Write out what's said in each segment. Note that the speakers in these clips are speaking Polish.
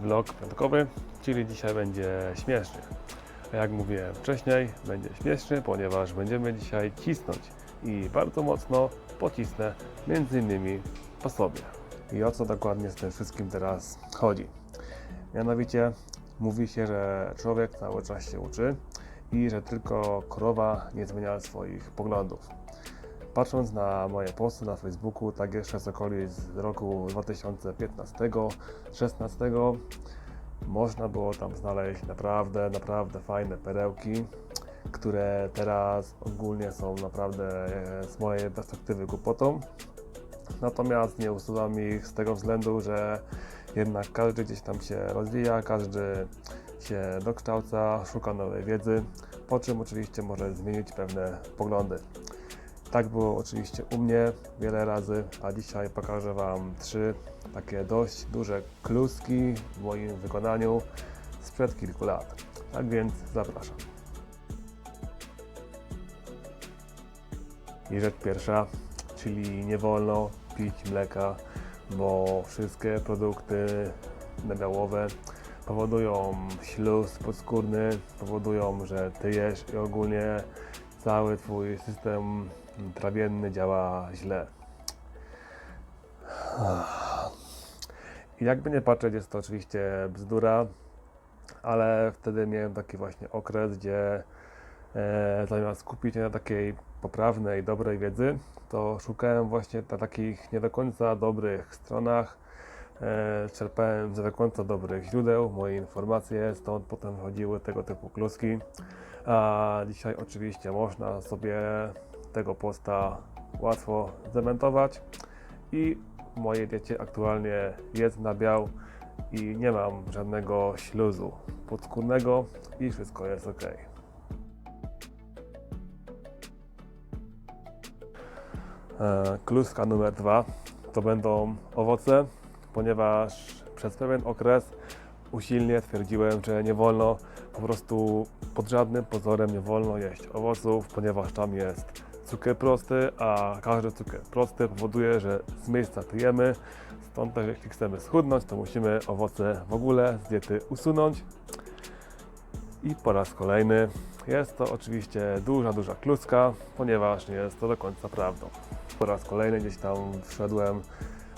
vlog piątkowy, czyli dzisiaj będzie śmieszny. A jak mówiłem wcześniej, będzie śmieszny, ponieważ będziemy dzisiaj cisnąć i bardzo mocno pocisnę między innymi po sobie. I o co dokładnie z tym wszystkim teraz chodzi? Mianowicie mówi się, że człowiek cały czas się uczy i że tylko krowa nie zmienia swoich poglądów. Patrząc na moje posty na Facebooku, tak jeszcze z roku 2015-16, można było tam znaleźć naprawdę, naprawdę fajne perełki, które teraz ogólnie są naprawdę e, z mojej perspektywy głupotą. Natomiast nie usuwam ich z tego względu, że jednak każdy gdzieś tam się rozwija, każdy się dokształca, szuka nowej wiedzy, po czym oczywiście może zmienić pewne poglądy. Tak było oczywiście u mnie wiele razy, a dzisiaj pokażę Wam trzy takie dość duże kluski w moim wykonaniu sprzed kilku lat. Tak więc zapraszam. I rzecz pierwsza, czyli nie wolno pić mleka, bo wszystkie produkty nabiałowe powodują śluz podskórny, powodują, że tyjesz i ogólnie cały Twój system trawienny działa źle. I jakby nie patrzeć, jest to oczywiście bzdura, ale wtedy miałem taki właśnie okres, gdzie e, zamiast skupić się na takiej poprawnej, dobrej wiedzy, to szukałem właśnie na takich nie do końca dobrych stronach, e, czerpałem z do końca dobrych źródeł moje informacje, stąd potem chodziły tego typu kluski. A dzisiaj oczywiście można sobie tego posta łatwo zdementować i w mojej diecie aktualnie jest nabiał i nie mam żadnego śluzu podskórnego i wszystko jest ok. E, Kluska numer dwa to będą owoce, ponieważ przez pewien okres usilnie twierdziłem, że nie wolno po prostu pod żadnym pozorem nie wolno jeść owoców, ponieważ tam jest cukier prosty, a każdy cukier prosty powoduje, że z miejsca tyjemy. Stąd też jeśli chcemy schudnąć, to musimy owoce w ogóle z diety usunąć. I po raz kolejny jest to oczywiście duża, duża kluska, ponieważ nie jest to do końca prawdą. Po raz kolejny gdzieś tam wszedłem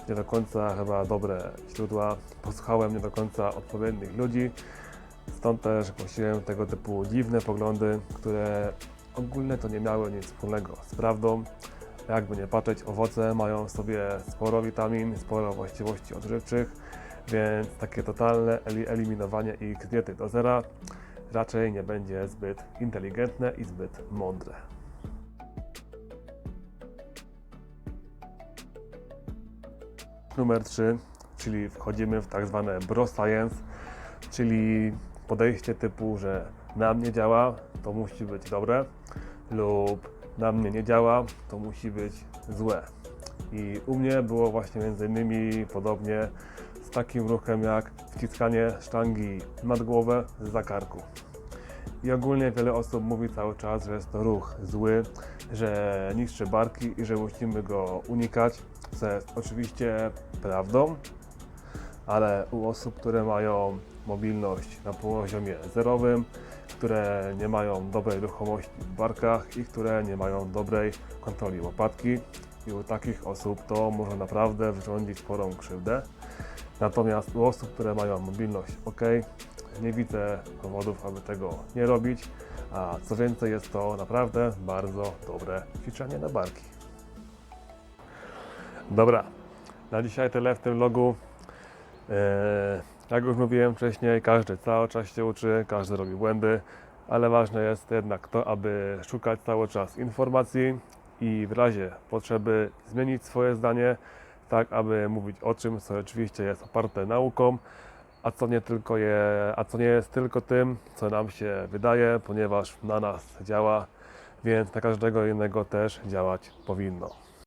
nie do końca chyba dobre źródła, posłuchałem nie do końca odpowiednich ludzi, stąd też głosiłem tego typu dziwne poglądy, które ogólnie to nie miały nic wspólnego z prawdą. Jakby nie patrzeć, owoce mają w sobie sporo witamin, sporo właściwości odżywczych, więc takie totalne eli- eliminowanie ich z diety do zera raczej nie będzie zbyt inteligentne i zbyt mądre. Numer 3, czyli wchodzimy w tak zwane bro science, czyli podejście typu, że na mnie działa, to musi być dobre, lub na mnie nie działa, to musi być złe. I u mnie było właśnie między innymi podobnie z takim ruchem jak wciskanie sztangi nad głowę z zakarku. I ogólnie wiele osób mówi cały czas, że jest to ruch zły, że niszczy barki i że musimy go unikać, co jest oczywiście prawdą, ale u osób, które mają mobilność na poziomie zerowym, które nie mają dobrej ruchomości w barkach i które nie mają dobrej kontroli łopatki. I u takich osób to może naprawdę wyrządzić sporą krzywdę. Natomiast u osób, które mają mobilność ok, nie widzę powodów, aby tego nie robić. A co więcej, jest to naprawdę bardzo dobre ćwiczenie na barki. Dobra, na dzisiaj tyle w tym vlogu. Jak już mówiłem wcześniej, każdy cały czas się uczy, każdy robi błędy, ale ważne jest jednak to, aby szukać cały czas informacji i w razie potrzeby zmienić swoje zdanie, tak aby mówić o czymś, co oczywiście jest oparte nauką, a co nie tylko je, a co nie jest tylko tym, co nam się wydaje, ponieważ na nas działa, więc na każdego innego też działać powinno.